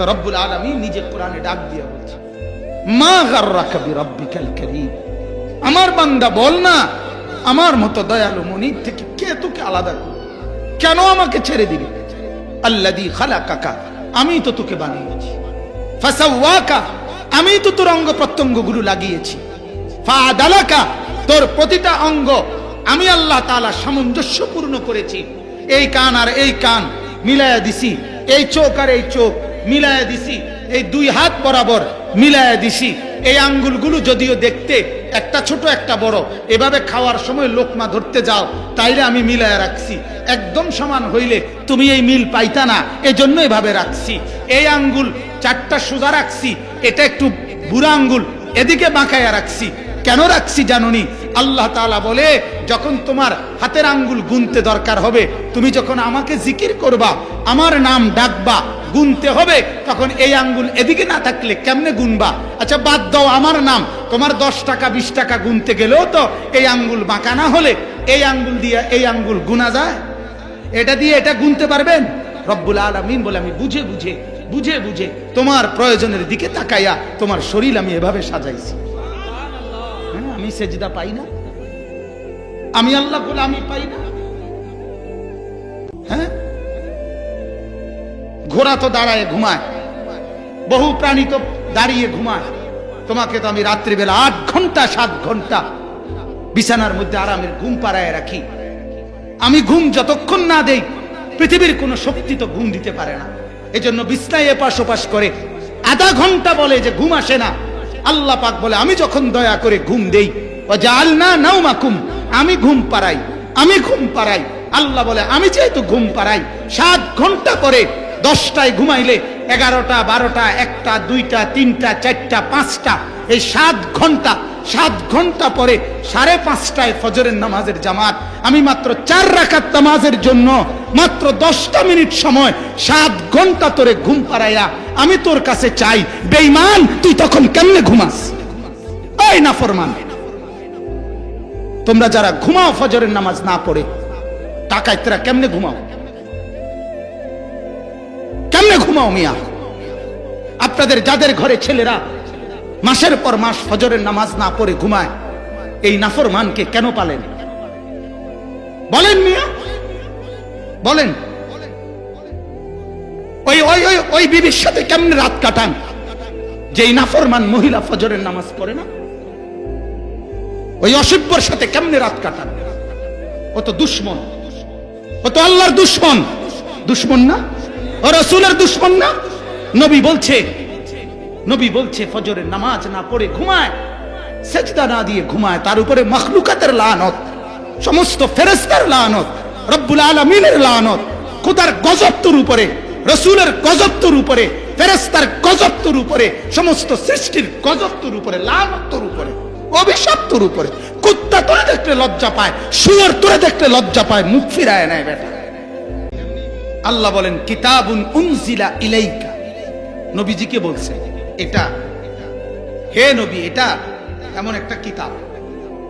তো রব্বুল আলমী নিজে কোরআনে ডাক দিয়ে বলছে, মা গার্রাকা বিরাব্বিকাল কারীম। আমার বান্দা বল না, আমার মতো দয়ালু মনির থেকে কে তোকে আলাদা করবে? কেন আমাকে ছেড়ে দিবি? আল্লাদি খালাকাকা, আমি তো তোকে বানিয়েছি। ফাসাওয়াকা, আমি তো তোর অঙ্গ প্রত্যঙ্গ প্রত্যঙ্গগুলো লাগিয়েছি। ফাদালাকা তোর প্রতিটা অঙ্গ আমি আল্লাহ তাআলা সামঞ্জস্যপূর্ণ করেছি। এই কান আর এই কান মিলায়া দিছি, এই চোখ আর এই চোখ মিলায়া দিছি। এই দুই হাত বরাবর মিলায়া দিছি। এই আঙ্গুলগুলো যদিও দেখতে একটা ছোট, একটা বড়, এভাবে খাওয়ার সময় লোকমা ধরতে যাও, তাইলে আমি মিলায়া রাখছি। একদম সমান হইলে তুমি এই মিল পাইতা না, এজন্য এভাবে রাখছি। এই আঙ্গুল চারটা সোজা রাখছি, এটা একটু বুড়া আঙ্গুল, এদিকে বাঁকায়া রাখছি। কেন রাখছি জানুনি? আল্লাহ তাআলা বলে, যখন তোমার হাতের আঙ্গুল গুনতে দরকার হবে, তুমি যখন আমাকে জিকির করবা, আমার নাম ডাকবা, গুনতে হবে, তখন এই আঙ্গুল এদিকে না থাকলে কেমনে গুনবা? আচ্ছা বাদ দাও আমার নাম, তোমার দশ টাকা, বিশ টাকা গুনতে গেলেও তো এই আঙ্গুল বাঁকা না হলে এই আঙ্গুল দিয়ে এই আঙ্গুল গুনা যায়? এটা দিয়ে এটা গুনতে পারবেন? রব্বুল আলমিন বলে, আমি বুঝে বুঝে বুঝে বুঝে তোমার প্রয়োজনের দিকে তাকাইয়া তোমার শরীর আমি এভাবে সাজাইছি। আমি সেজদা পাই না। আমি আল্লাহ বলে আমি পাই না। হ্যাঁ? ঘোড়া তো দাঁড়ায়, ঘুমায়। বহু প্রাণী তো দাঁড়িয়ে ঘুমায়। তোমাকে তো আমি রাত্রিবেলা আট ঘণ্টা, সাত ঘণ্টা বিছানার মধ্যে আরামের ঘুম পাড়ায় রাখি। আমি ঘুম যতক্ষণ না দেই, পৃথিবীর কোনো শক্তি তো ঘুম দিতে পারে না। এজন্য বিছনায় এপাশ ওপাশ করে আধা ঘণ্টা বলে যে ঘুম আসে না। আল্লাহ পাক বলে, আমি যখন দয়া করে ঘুম দেই ও জাল না নাও মাকুম আমি ঘুম পাড়াই, আমি ঘুম পাড়াই। আল্লাহ বলে, আমি যেহেতু ঘুম পাড়াই, সাত ঘণ্টা পরে দশটায় ঘুমাইলে এগারোটা, বারোটা, একটা, দুইটা, তিনটা, চারটা, পাঁচটা, এই সাত ঘণ্টা সাত ঘণ্টা পরে সাড়ে পাঁচটায় ফজরের নামাজের জামাত আমি মাত্র চার রাকাত নামাজের জন্য মাত্র দশটা মিনিট সময় সাত ঘণ্টা তোরে ঘুম পাড়াইয়া আমি তোর কাছে চাই বেইমান তুই তখন কেমনে ঘুমাস? না ফরমান তোমরা যারা ঘুমাও ফজরের নামাজ না পড়ে টাকায় তোরা কেমনে ঘুমাও? কেমনে ঘুমাও মিয়া? আপনাদের যাদের ঘরে ছেলেরা মাসের পর মাস ফজরের নামাজ না পড়ে ঘুমায়, এই নাফরমানকে কেন পালেন? বলেন মিয়া। বলেন। ওই ওই ওই ওই বিবির সাথে কেমনে রাত কাটান? যে এই নাফরমান মহিলা ফজরের নামাজ পড়ে না? ওই অসভ্যর সাথে কেমনে রাত কাটান? ও তো দুশ্মন। ও তো আল্লাহর দুশ্মন। দুশ্মন না? ও রসুলের দুশ্মন না? নবী বলছে নবী বলছে, ফজরের নামাজ না পড়ে ঘুমায়, সেজদা না দিয়ে ঘুমায়, তার উপরে মখলুকাতের লানত। সমস্ত ফেরেস্তার লানত, রব্বুল আলমিনের লানত, খোদার গজত্বর উপরে, রসুলের গজত্বর উপরে ফেরেস্তার গজত্বর উপরে, সমস্ত সৃষ্টির গজত্বর উপরে লানত্বর উপরে, অভিশপ্তর উপরে, কুত্তা তোরে দেখলে লজ্জা পায়, শুয়ার তোরে দেখলে লজ্জা পায়, মুখ ফিরায় নেয় বেটা। আল্লাহ বলেন, কিতাবুন উনজিলা ইলাইকা। নবীজিকে বলছে, এটা, হে নবী, এটা এমন একটা কিতাব।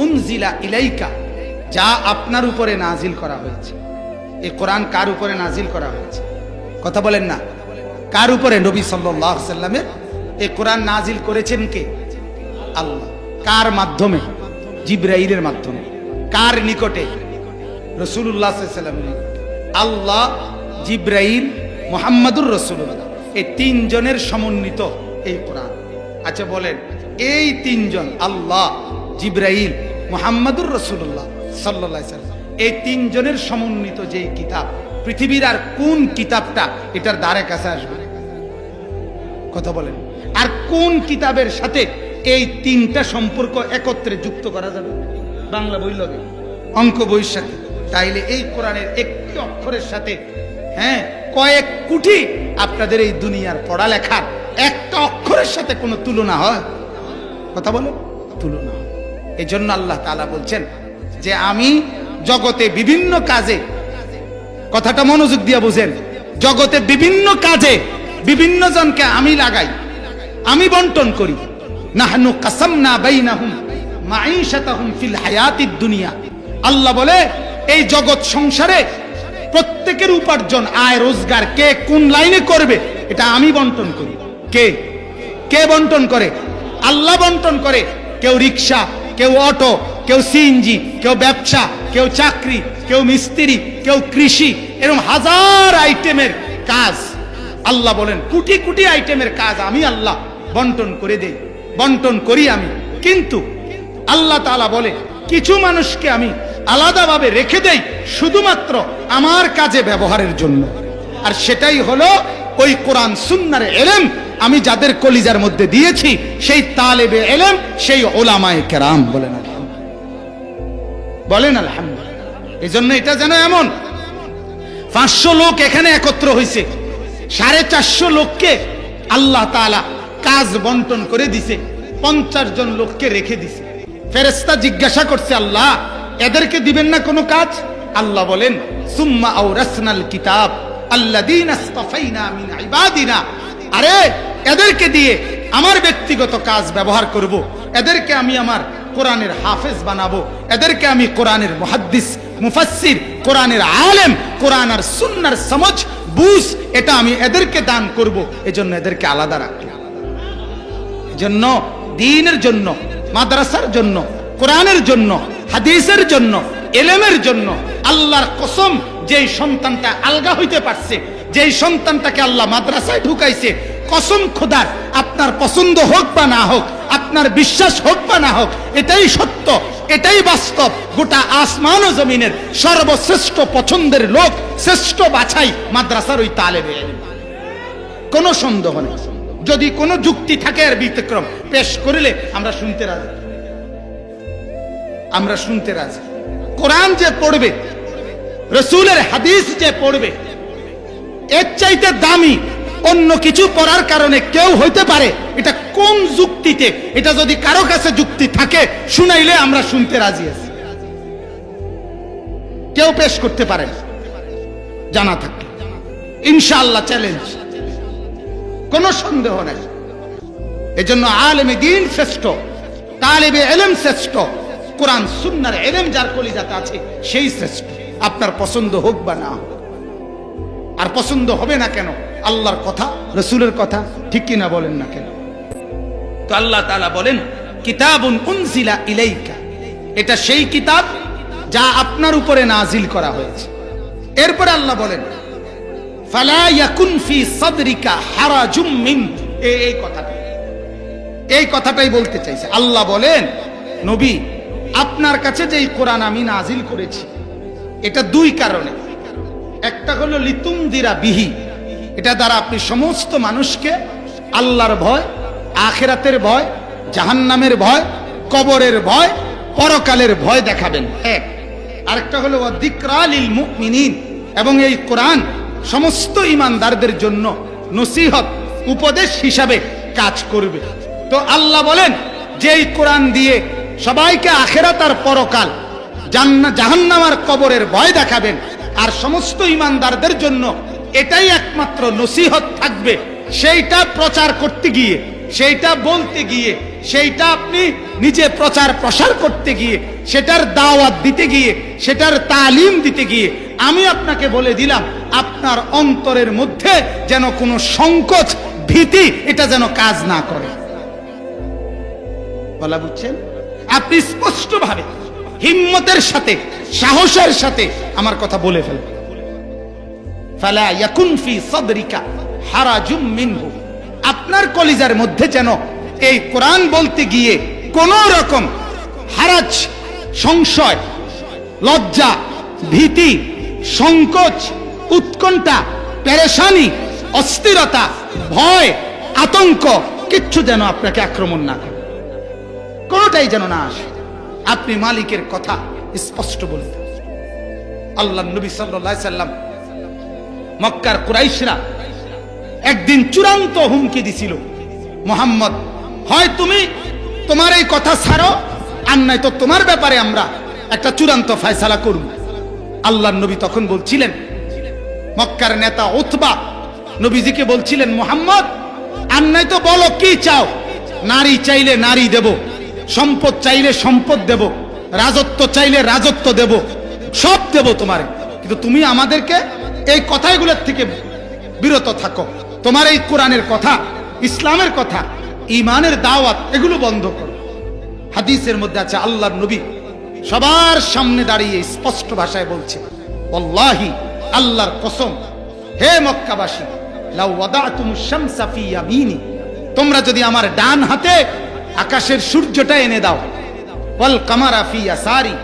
উনজিলা ইলাইকা। যা আপনার উপরে নাজিল করা হয়েছে। এই কোরআন কার উপরে নাজিল করা হয়েছে? কথা বলেন না। কার উপরে? নবী আলাইহি সাল্লামের। এই কোরআন নাজিল করেছেন কে? আল্লাহ। কার মাধ্যমে? জিব্রাইলের মাধ্যমে। কার নিকটে? রসুল্লাহ আল্লাহ জিব্রাইল মোহাম্মদুর রসুল্লাহ এই তিনজনের সমন্বিত এই কোরআন। আচ্ছা বলেন, এই তিনজন আল্লাহ জিব্রাইল মোহাম্মদুর রসুল্লাহ সাল্লাম। এই তিনজনের সমন্বিত কিতাব, পৃথিবীর আর কোন কিতাবটা এটার দ্বারে কাছে আসবে? কথা বলেন। আর কোন কিতাবের সাথে এই তিনটা সম্পর্ক একত্রে যুক্ত করা যাবে? বাংলা বই লগে। অঙ্ক বইয়ের সাথে। তাইলে এই কোরআনের একটি অক্ষরের সাথে হ্যাঁ কয়েক কোটি আপনাদের এই দুনিয়ার পড়ালেখার একটা অক্ষরের সাথে কোনো তুলনা হয়? কথা বলো তুলনা এই জন্য আল্লাহ তাআলা বলছেন যে আমি জগতে বিভিন্ন কাজে, কথাটা মনোযোগ দিয়ে বুঝেন, জগতে বিভিন্ন কাজে বিভিন্ন জনকে আমি লাগাই, আমি বন্টন করি। দুনিয়া। আল্লাহ বলে, এই জগৎ সংসারে প্রত্যেকের উপার্জন, আয়, রোজগার, কে কোন লাইনে করবে, এটা আমি বন্টন করি। কে? কে বন্টন করে? আল্লাহ বন্টন করে। কেউ রিক্সা, কেউ অটো কেউ সিএনজি, কেউ ব্যবসা, কেউ চাকরি, কেউ মিস্ত্রি, কেউ কৃষি, এরকম হাজার আইটেমের কাজ। আল্লাহ বলেন, কোটি কোটি আইটেমের কাজ আমি আল্লাহ বন্টন করে দেই, বন্টন করি আমি। কিন্তু আল্লাহ তাআলা বলে, কিছু মানুষকে আমি আলাদাভাবে রেখে দেই শুধুমাত্র আমার কাজে ব্যবহারের জন্য। আর সেটাই হলো ওই কোরআন সুন্নার এলেম আমি যাদের কলিজার মধ্যে দিয়েছি, সেই তালেবে এলেম, সেই ওলামায় কেরাম বলে আলহামদুলিল্লাহ। বলেন আলহামদুলিল্লাহ। এই জন্য এটা যেন এমন। পাঁচশো লোক এখানে একত্র হয়েছে সাড়ে চারশো লোককে আল্লাহ তাআলা কাজ বন্টন করে দিছে। পঞ্চাশ জন লোককে রেখে দিছে। ফেরেস্তা জিজ্ঞাসা করছে, আল্লাহ, এদেরকে দিবেন না কোনো কাজ? আল্লাহ বলেন, সুম্মা আও রাসনাল কিতাব আরে, এদেরকে দিয়ে আমার ব্যক্তিগত কাজ ব্যবহার করব। এদেরকে আমি আমার কোরআনের হাফেজ বানাবো। এদেরকে আমি কোরআনের মুহাদ্দিস, মুফাসসির, কোরআনের আলেম, কোরআন আর সুন্নার সমঝ বুঝ, এটা আমি এদেরকে দান করব। এজন্য এদেরকে আলাদা রাখলাম। জন্য দিনের জন্য, মাদ্রাসার জন্য, কোরআনের জন্য, হাদিসের জন্য, এলেমের জন্য আল্লাহর কসম, যেই সন্তানটা আলগা হইতে পারছে, যেই সন্তানটাকে আল্লাহ মাদ্রাসায় ঢুকাইছে কসম খোদার, আপনার পছন্দ হোক বা না হোক, আপনার বিশ্বাস হোক বা না হোক, এটাই সত্য, এটাই বাস্তব। গোটা আসমান ও জমিনের সর্বশ্রেষ্ঠ পছন্দের লোক, শ্রেষ্ঠ বাছাই মাদ্রাসার ওই তালেবে কোনো সন্দেহ নেই। যদি কোনো যুক্তি থাকে আর ব্যতিক্রম, পেশ করিলে আমরা শুনতে রাজি। আমরা শুনতে রাজি। কোরআন যে পড়বে, রসুলের হাদিস যে পড়বে, এর চাইতে দামি অন্য কিছু পড়ার কারণে কেউ হইতে পারে। এটা কোন যুক্তিতে? এটা যদি কারও কাছে যুক্তি থাকে, শুনাইলে আমরা শুনতে রাজি আছি। কেউ পেশ করতে পারে জানা থাকলে। ইনশাআল্লাহ চ্যালেঞ্জ কোনো সন্দেহ নাই। এজন্য আলেমে দিন শ্রেষ্ঠ, তালেবে এলেম শ্রেষ্ঠ, কোরআন, সুন্নার এলেম যার কলিজাতে আছে, সেই শ্রেষ্ঠ। আপনার পছন্দ হোক বা না আর পছন্দ হবে না কেন? আল্লাহর কথা, রসুলের কথা, ঠিক কিনা বলেন না কেন? তো আল্লাহ তাআলা বলেন, কিতাবুন ইলাইকা। এটা সেই কিতাব যা আপনার উপরে নাজিল করা হয়েছে। এরপরে আল্লাহ বলেন, ফালা ইয়াকুন ফি সাদরিকা এই কথাটা এই কথাটাই বলতে চাইছে। আল্লাহ বলেন, নবী, আপনার কাছে কোরআন আমি নাজিল করেছি, এটা দুই কারণে। একটা হলো লিতুম দিরা বিহি এটা দ্বারা আপনি সমস্ত মানুষকে আল্লাহর ভয়, আখেরাতের ভয়, জাহান্নামের ভয়, কবরের ভয়, পরকালের ভয় দেখাবেন। এক। আরেকটা হলো দিকরালিল মুমিনিন। এবং এই কোরআন সমস্ত ইমানদারদের জন্য নসিহত, উপদেশ হিসাবে কাজ করবে। তো আল্লাহ বলেন যে এই কোরআন দিয়ে সবাইকে আখেরাত আর পরকাল জান্না জাহান্নামার কবরের ভয় দেখাবেন, আর সমস্ত ইমানদারদের জন্য এটাই একমাত্র নসিহত থাকবে। সেইটা প্রচার করতে গিয়ে, সেইটা বলতে গিয়ে, সেইটা আপনি নিজে প্রচার প্রসার করতে গিয়ে, সেটার দাওয়াত দিতে গিয়ে, সেটার তালিম দিতে গিয়ে, আমি আপনাকে বলে দিলাম, আপনার অন্তরের মধ্যে যেন কোনো সংকোচ, ভীতি, এটা যেন কাজ না করে। বলা বুঝছেন? আপনি স্পষ্টভাবে হিম্মতের সাথে, সাহসের সাথে আমার কথা বলে ফেলবেন। আপনার কলিজার মধ্যে যেন এই কোরআন বলতে গিয়ে কোন রকম হারাজ, সংশয়, লজ্জা, ভীতি, সংকোচ, উৎকণ্ঠা, পেরেশানি, অস্থিরতা, ভয়, আতঙ্ক কিচ্ছু যেন আপনাকে আক্রমণ না করে। কোনোটাই যেন না আসে। আপনি মালিকের কথা স্পষ্ট বলে আল্লাহ নবী সাল্লাম মক্কার কুরাইশরা একদিন চূড়ান্ত হুমকি দিছিল। মোহাম্মদ, হয় তুমি তোমার এই কথা ছাড়ো, আর নাই তো তোমার ব্যাপারে আমরা একটা চূড়ান্ত ফয়সালা করব। আল্লাহ নবী তখন বলছিলেন, মক্কার নেতা উতবা নবীজিকে বলছিলেন, মোহাম্মদ, আর নাই তো বলো কি চাও? নারী চাইলে নারী দেব, সম্পদ চাইলে সম্পদ দেব, রাজত্ব চাইলে রাজত্ব দেব, সব দেব তোমারে। কিন্তু তুমি আমাদেরকে এই কথাগুলোর থেকে বিরত থাকো। তোমার এই কোরআনের কথা, ইসলামের কথা ইমানের দাওয়াত, এগুলো বন্ধ করো। হাদিসের মধ্যে আছে, আল্লাহর নবী সবার সামনে দাঁড়িয়ে স্পষ্ট ভাষায় বলছে, ওয়াল্লাহি, আল্লাহর কসম, হে মক্কাবাসী তোমরা যদি আমার ডান হাতে আকাশের সূর্যটা এনে দাও, ওয়াল কামারা ফি ইয়াসারি,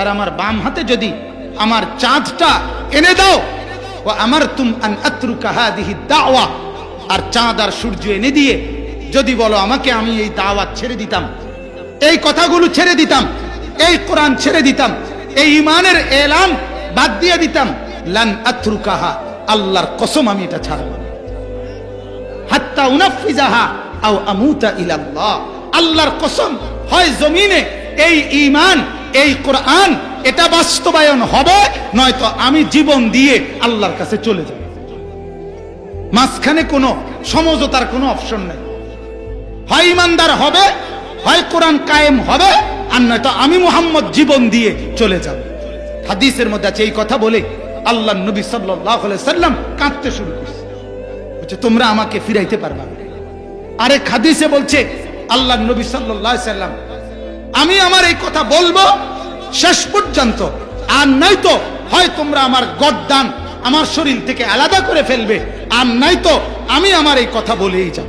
আর আমার বাম হাতে যদি আমার চাঁদটা এনে দাও আমার তুম আন দাওয়া আর চাঁদ আর সূর্য এনে দিয়ে যদি বলো আমাকে আমি এই দাওয়াত ছেড়ে দিতাম, এই কথাগুলো ছেড়ে দিতাম, এই কোরআন ছেড়ে দিতাম, এই ইমানের এলান বাদ দিয়ে দিতাম, লান আত্রুকাহা, আল্লাহর কসম আমি এটা ছাড়ব। হাত্তা উনাফিজাহা আও আমুতা ইলাল্লাহ আল্লাহর কসম হয় জমিনে এই ইমান এই কোরআন এটা বাস্তবায়ন হবে, নয়তো আমি জীবন দিয়ে আল্লাহর কাছে চলে যাব। মাঝখানে কোনো সমঝোতার কোনো অপশন নেই। হয় ইমানদার হবে, হয় কোরআন কায়েম হবে, আর নয়তো আমি মোহাম্মদ জীবন দিয়ে চলে যাব। হাদিসের মধ্যে আছে, এই কথা বলে আল্লাহ নবী সাল্লাহ সাল্লাম কাঁদতে শুরু করছে। বলছে, তোমরা আমাকে ফিরাইতে পারবা না। আরেক হাদিসে বলছে আল্লাহ নবী সাল্লাহ সাল্লাম আমি আমার এই কথা বলব শেষ পর্যন্ত। আর নয়তো হয় তোমরা আমার গদ্দান আমার শরীর থেকে আলাদা করে ফেলবে, আর নয়তো আমি আমার এই কথা বলেই যাব।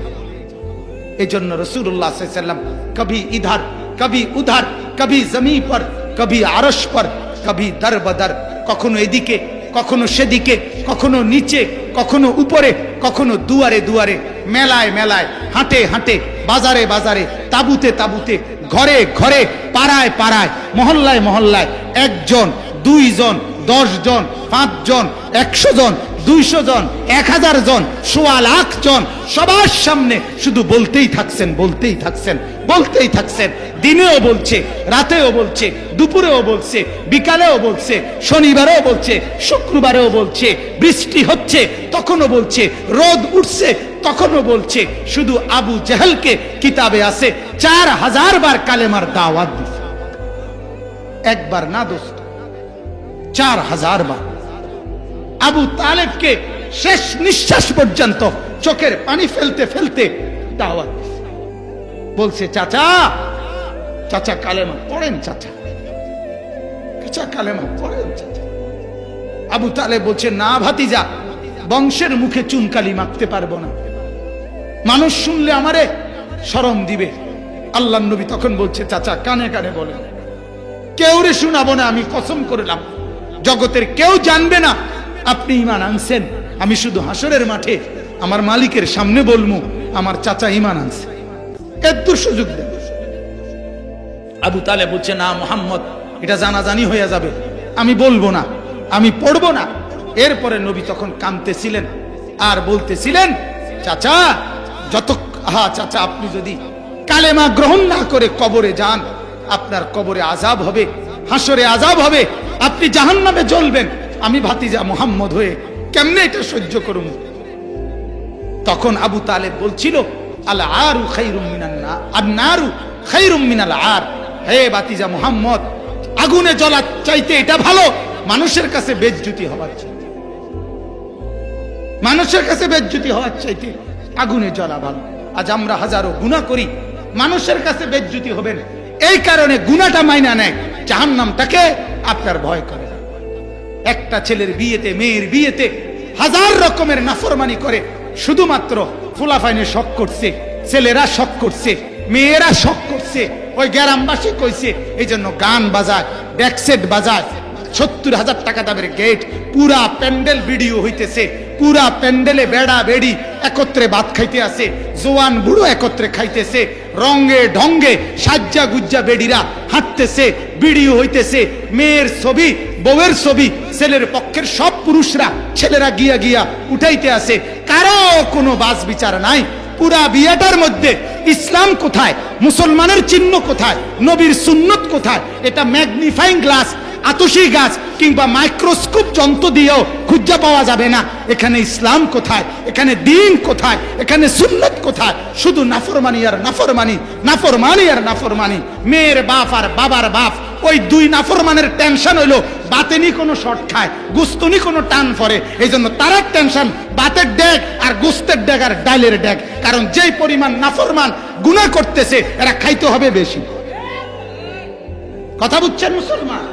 এই জন্য রসুল্লাহ সাল্লাম কবি ইধার, কবি উধার, কবি জমি পর, কবি আরস পর, কবি দর বদর, কখনো এদিকে, কখনো সেদিকে, কখনো নিচে, কখনো উপরে, কখনো দুয়ারে দুয়ারে, মেলায় মেলায়, হাঁটে হাঁটে, বাজারে বাজারে, তাবুতে তাবুতে, ঘরে ঘরে পাড়ায় পাড়ায়, মহল্লায় মহল্লায় একজন, দুইজন দশ জন পাঁচজন একশো জন দুইশো জন এক হাজার জন সোয়া লাখ জন সবার সামনে শুধু বলতেই থাকছেন বলতেই থাকছেন বলতেই থাকছেন। দিনেও বলছে, রাতেও বলছে, দুপুরেও বলছে, বিকালেও বলছে, শনিবারেও বলছে, শুক্রবারেও বলছে, বৃষ্টি হচ্ছে, তখনও বলছে, রোদ উঠছে, তখনও বলছে, শুধু আবু জেহেলকে কিতাবে আছে, চার হাজার বার কালেমার দাওয়াত একবার না দোস্ত, চার হাজার বার। আবু তালেবকে শেষ নিঃশ্বাস পর্যন্ত চোখের পানি ফেলতে ফেলতে দাওয়াত বলছে, চাচা চাচা কালেমা পড়েন, চাচা। চাচা কালেমা পড়েন, চাচা। আবু তালে বলছে, না ভাতিজা, বংশের মুখে চুনকালি মাখতে পারব না। মানুষ শুনলে আমারে শরম দিবে। আল্লাহ নবী তখন বলছে, চাচা, কানে কানে বলেন। কেউ রে শুনাবো না, আমি কসম করলাম জগতের কেউ জানবে না, আপনি ইমান আনছেন। আমি শুধু হাসরের মাঠে আমার মালিকের সামনে বলমু আমার চাচা ইমান আনছে। এত সুযোগ আবু তালে বলছে, না মোহাম্মদ, এটা জানাজানি হয়ে যাবে। আমি বলব না, আমি পড়ব না। এরপরে নবী তখন কামতেছিলেন আর বলতেছিলেন, চাচা, যত, হা, চাচা, আপনি যদি কালেমা গ্রহণ না করে কবরে যান আপনার কবরে আজাব হবে হাসরে আজাব হবে, আপনি জাহান্নামে জ্বলবেন। আমি ভাতিজা মোহাম্মদ হয়ে কেমনে এটা সহ্য করুন তখন আবু তালেব বলছিল ভালো, মানুষের কাছে হওয়ার মানুষের কাছে বেজ্জুতি হওয়ার চাইতে আগুনে জ্বলা ভালো। আজ আমরা হাজারো গুণা করি, মানুষের কাছে বেজ্জুতি হবেন এই কারণে গুণাটা মাইনা নেয় জাহান নামটাকে আপনার ভয় করে। একটা ছেলের বিয়েতে, মেয়ের বিয়েতে হাজার রকমের নাফরমানি করে, শুধুমাত্র ফুলাফাইনে শখ করছে, ছেলেরা শখ করছে, মেয়েরা শখ করছে, ওই গ্রামবাসী কইছে এই জন্য গান বাজায়, ব্যাকসেট বাজায় সত্তর হাজার টাকা দামের গেট পুরা প্যান্ডেল ভিডিও হইতেছে। পুরা প্যান্ডেলে বেড়া বেড়ি একত্রে ভাত খাইতে আছে জোয়ান বুড়ো একত্রে খাইতেছে রঙ্গে ঢঙ্গে সাজ্জা গুজ্জা বেডিরা হাঁটতেছে, ভিডিও হইতেছে, মেয়ের ছবি, বউয়ের ছবি, ছেলের পক্ষের সব পুরুষরা, ছেলেরা গিয়া গিয়া উঠাইতে আছে কারও কোনো বাস বিচার নাই। পুরা বিয়াটার মধ্যে ইসলাম কোথায়? মুসলমানের চিহ্ন কোথায়? নবীর সুন্নত কোথায়? এটা ম্যাগনিফাইং গ্লাস আতসী গাছ কিংবা মাইক্রোস্কোপ যন্ত্র দিয়েও খুঁজা পাওয়া যাবে না। এখানে ইসলাম কোথায়? এখানে দিন কোথায়? এখানে সুন্নত কোথায়? শুধু নাফরমানি আর নাফরমানি নাফরমানি আর নাফরমানি। মেয়ের বাপ আর বাবার বাপ, ওই দুই নাফরমানের টেনশন হইল, বাতেনি কোনো শর্ট খায়, গুস্তুনি কোনো টান পরে এই জন্য তার টেনশন বাতের ডেক আর গুস্তের ডেক আর ডালের ডেক। কারণ যেই পরিমাণ নাফরমান গুণা করতেছে, এরা খাইতে হবে বেশি। কথা বুঝছেন মুসলমান?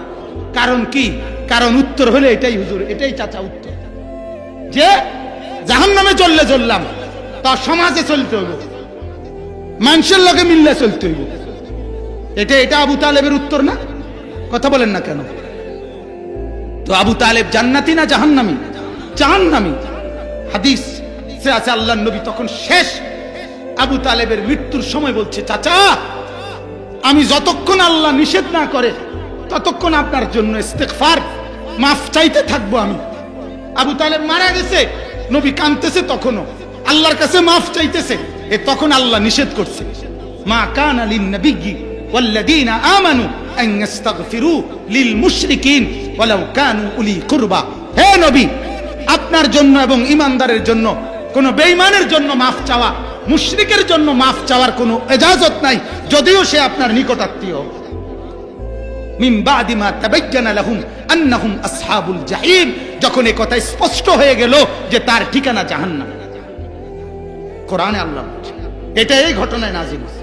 কারণ কি? কারণ উত্তর হলে এটাই হুজুর, এটাই চাচা উত্তর। যে জাহান নামে চললে চললাম তা সমাজে চলতে হইব। মানুষের লগে মিললে চলতে হইব। এটা এটা আবু তালেবের উত্তর না? কথা বলেন না কেন? তো আবু তালেব জান্নাতি না জাহান্নামি? জাহান্নামি। হাদিস, সে আছে আল্লাহ নবী, তখন শেষ। আবু তালেবের মৃত্যুর সময় বলছে, চাচা, আমি যতক্ষণ আল্লাহ নিষেধ না করে ততক্ষণ আপনার জন্য ইস্তেগফার মাফ চাইতে থাকব আমি। আবু তালেব মারা গেছে, নবী কাঁদতেছে তখনও। আল্লাহর কাছে মাফ চাইতেছে, এ তখন আল্লাহ নিষেধ করছে। মা কান আমানু আন ইস্তাগফিরু লিল মুশরিকিন ওয়ালাউ কানু উলি কুরবা। হে নবী, আপনার জন্য এবং ইমানদারের জন্য, কোন বেঈমানের জন্য মাফ চাওয়া, মুশরিকের জন্য মাফ চাওয়ার কোনো এজাজত নাই, যদিও সে আপনার নিকটাত্মীয়। যখন এই কথা স্পষ্ট হয়ে গেল যে তার ঠিকানা জাহান্নাম কোরআনে আল্লাহ। এটা এই ঘটনায় নাজিল।